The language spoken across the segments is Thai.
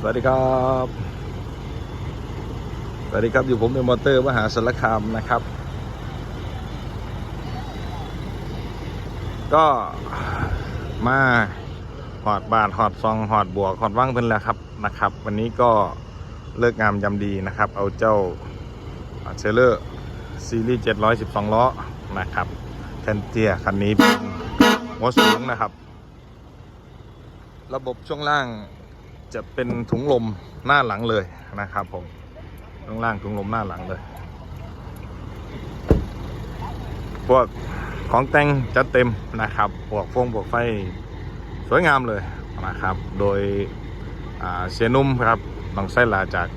สวัสดีครับ สวัสดีครับ อยู่ผมเป็นมอเตอร์มหาสารคามนะครับ ก็มาหอดบาทหอดซองหอดบวกหอดว่างเพิ่นแล้วครับนะครับ วันนี้ก็เลิกงามยำดีนะครับ เอาเจ้าเชลเลอร์ซีรีส์712 ล้อนะครับแทนเตียคันนี้เป็นหัวสูงนะครับ ระบบช่วงล่าง จะเป็นถุงลมหน้าหลังเลยนะครับผมช่วงล่างถุงลมหน้าหลังเลยพวกของแต่งจัดเต็มนะครับพวกฟงพวกไฟสวยงามเลยนะครับ โดยเสียนุ่มครับน้องไส้ลาจาก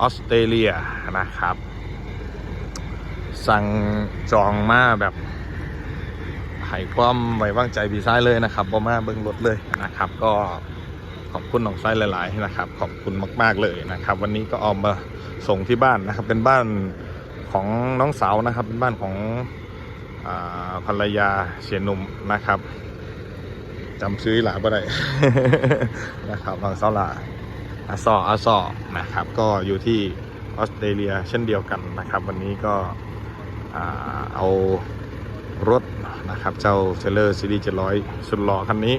ออสเตรเลียนะครับ สั่งจองมาแบบให้ความไว้วางใจพี่ซ้ายเลยนะครับบอมาเบิ้งรถเลยนะครับ ก็ ขอบคุณน้องไส้หลาย ๆ นะครับ ขอบคุณมาก ๆ เลยนะครับ วันนี้ก็เอามาส่งที่บ้านนะครับ เป็นบ้านของน้องสาวนะครับ เป็นบ้านของภรรยาเสียหนุ่มนะครับจำซื้อหลาบ่ได้นะครับบางเซาลาอาซออาซอนะครับ ก็อยู่ที่ออสเตรเลียเช่นเดียวกันนะครับ วันนี้ก็เอารถนะครับ เจ้าเชลเลอร์ซีรีส์700สุดหล่อคันนี้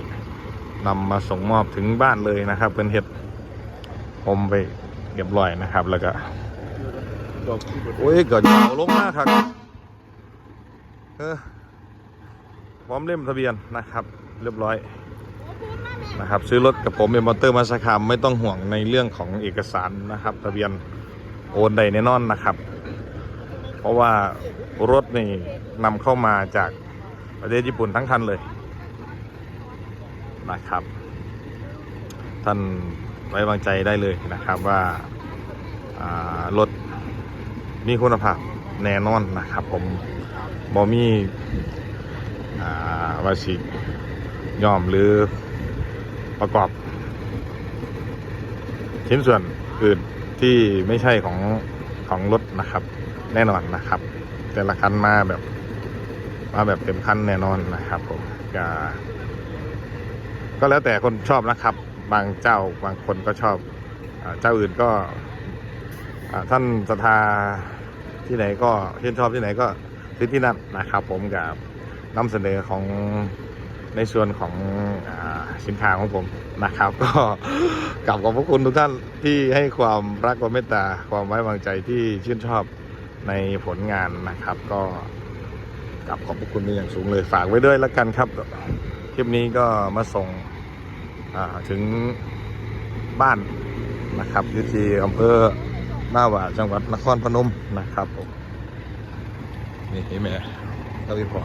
นำมาส่งมอบถึงบ้านเลยนะครับเป็นเห็ดอมไปเรียบร้อยนะครับ แล้วก็โอ้ยเกิดยาวลงมากครับเออพร้อมเล่มทะเบียนนะครับ เรียบร้อยนะครับ ซื้อรถกับผมเป็นมอเตอร์มาสคามไม่ต้องห่วงในเรื่องของเอกสารนะครับ ทะเบียนโอนใดแน่นอนนะครับ เพราะว่ารถนี่นำเข้ามาจากประเทศญี่ปุ่นทั้งคันเลย นะครับ ท่านไว้วางใจได้เลยนะครับว่ารถมีคุณภาพแน่นอนนะครับ ผมบอมีอ่าวาสิย่อมหรือประกอบ ชิ้นส่วนอื่นที่ไม่ใช่ของของรถนะครับ แน่นอนนะครับ แต่ละคันมาแบบมาแบบเต็มคันแน่นอนนะครับผมก็ ก็แล้วแต่คนชอบนะครับ บางเจ้าบางคนก็ชอบเจ้าอื่นก็ท่านศรัทธาที่ไหนก็ชื่นชอบที่ไหนก็ซื้อที่นั่นนะครับ ผมกับนำเสนอของในส่วนของอสินค้าของผมนะครับ ก็กลับขอบพระคุณทุกท่านที่ให้ความรักความเมตตาความไว้วางใจที่ชื่นชอบในผลงานนะครับ ก็กลับขอบพระคุณเป็นอย่างสูงเลยฝากไว้ด้วยแล้วกันครับคลิปนี้ก็มาส่ง ถึงบ้านนะครับอยู่ที่อำเภอหน้าหวาจังหวัดนครพนมนะครับผมนี่เห็นไหมเราวิพอ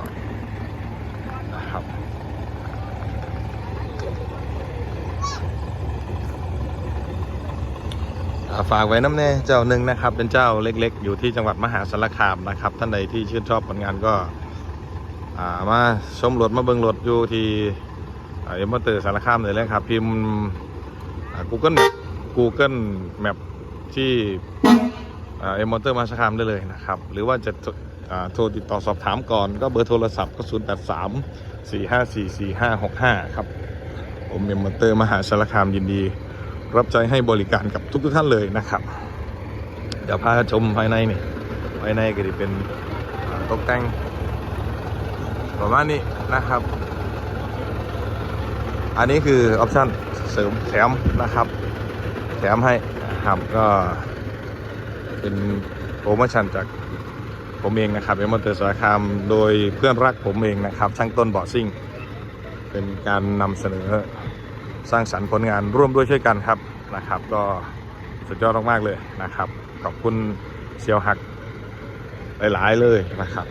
นะครับฝากไว้น้ำแน่เจ้าหนึ่งนะครับ เป็นเจ้าเล็กๆ อยู่ที่จังหวัดมหาสารคามนะครับ ท่านใดที่ชื่นชอบผลงานก็ามาชมรถมาเบิงรถอยู่ที่ เอ็มมอเตอร์สารคามเลยเลยครับ พิมพ์ Google Map Google Map ที่เอ็มมอเตอร์มาสารคามได้เลยนะครับ หรือว่าจะโทรติดต่อสอบถามก่อนก็เบอร์โทรศัพท์ก็ 0 8 3 4 5 4 4 5 6 5 ครับผมเมมมอเตอร์มหาสารคามยินดี รับใจให้บริการกับทุกๆท่านเลยนะครับ เดี๋ยวพาชมภายในนี่ภายในก็จะเป็นตกแต่งประมาณนี้นะครับ อันนี้คือออปชั่นเสริมแถมนะครับ แถมให้ครับก็เป็นโปรโมชั่นจากผมเองนะครับเอ็มมอเตอร์สารคามโดยเพื่อนรักผมเองนะครับ ช่างต้นเบาะซิ่ง เป็นการนำเสนอสร้างสรรค์ผลงานร่วมด้วยช่วยกันครับนะครับ ก็สุดยอดมากๆเลยนะครับ ขอบคุณเซียวหักหลายๆเลยนะครับ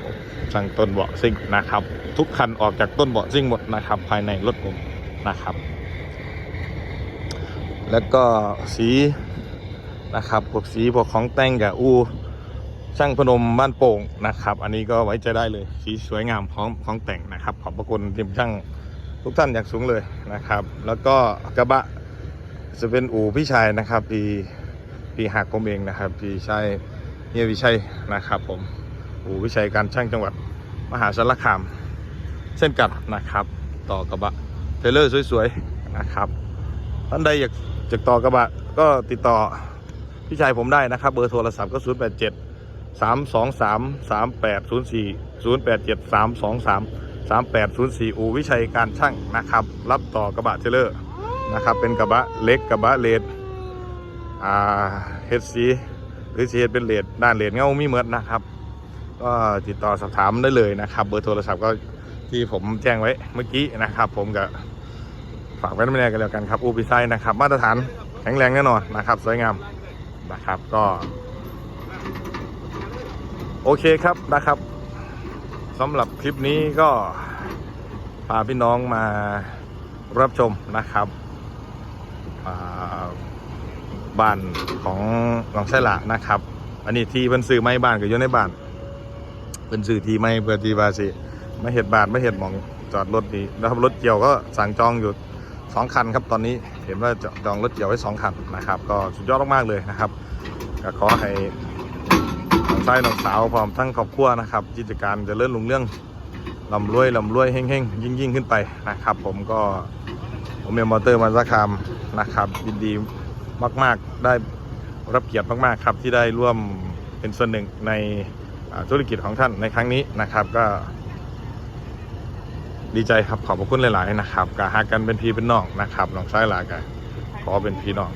ช่างต้นเบาะซิ่งนะครับ ทุกคันออกจากต้นเบาะซิ่งหมดนะครับ ภายในรถผม นะครับ แล้วก็สีนะครับพวกสีพวกของแต่งกับอูช่างพนมบ้านโป่งนะครับ อันนี้ก็ไว้ใจได้เลยสีสวยงามพร้อมของแต่งนะครับ ขอบพระคุณทีมช่างทุกท่านอย่างสูงเลยนะครับ แล้วก็กระบะจะเป็นอู่พี่ชายนะครับพี่พี่หักผมเองนะครับพี่ชายเฮียวิชัยนะครับ ผมอู่วิชัยการช่างจังหวัดมหาสารคาม เช่นกันนะครับ ต่อกระบะ เทเลอร์สวยๆนะครับท่านใดอยากจะต่อกระบะก็ติดต่อพี่ชายผมได้นะครับ เบอร์โทรศัพท์ก็ 0 8 7 3 2 3 3 8 0 4 0 8 7 3 2 3 3 8 0 4 อูวิชัยการช่างนะครับ รับต่อกระบะเทเลอร์นะครับ เป็นกระบะเล็กกระบะเลดอ่าเฮดซีหรือเฮดเป็นเลดด้านเลดเงามีเหมือนนะครับ ก็ติดต่อสอบถามได้เลยนะครับ เบอร์โทรศัพท์ก็ ที่ผมแจ้งไว้เมื่อกี้นะครับ ผมกับฝากไว้ไม่แน่กันแล้วกันครับอูปิไซนะครับ มาตรฐานแข็งแรงแน่นอนนะครับ สวยงามนะครับก็ โอเคครับนะครับสำหรับคลิปนี้ก็พาพี่น้องมารับชมนะครับบ้านของน้องไส้ละนะครับ อันนี้ที่เพิ่นซื้อไม้บ้านก็อยู่ในบ้านเพิ่นซื้อที่ไม้เพื่อที่ว่าสิ ไม่เห็ดบาทไม่เห็ดมองจอดรถดีนะครับรถเกี่ยวก็สั่งจองอยู่สองคันครับตอนนี้เห็นว่าจะจองรถเกี่ยวไว้สองคันนะครับ ก็สุดยอดมากๆเลยนะครับก็ขอให้น้องชายน้องสาวพร้อมทั้งครอบครัวนะครับกิจการจะเลื่อนลุงเรื่องลำรวยลำรวยเฮงๆยิ่งยิ่งๆขึ้นไปนะครับ ผมก็ผมเมียมอเตอร์มาสคามนะครับยินดีมากๆได้รับเกียรติมากๆครับที่ได้ร่วมเป็นส่วนหนึ่งในธุรกิจของท่านในครั้งนี้นะครับ ก็ ดีใจครับขอบพระคุณหลายๆนะครับกาหากันเป็นพี่เป็นน้องนะครับน้องชายหลากะขอเป็นพี่น้อง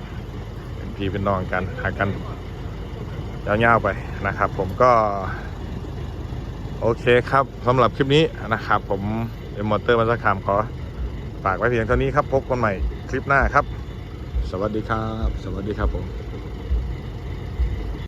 เป็นพี่เป็นน้องกันหากันยาวๆไปนะครับ ผมก็โอเคครับสำหรับคลิปนี้นะครับผมเป็นมอเตอร์มาสคามขอฝากไว้เพียงเท่านี้ครับพบกันใหม่คลิปหน้าครับ สวัสดีครับ สวัสดีครับผม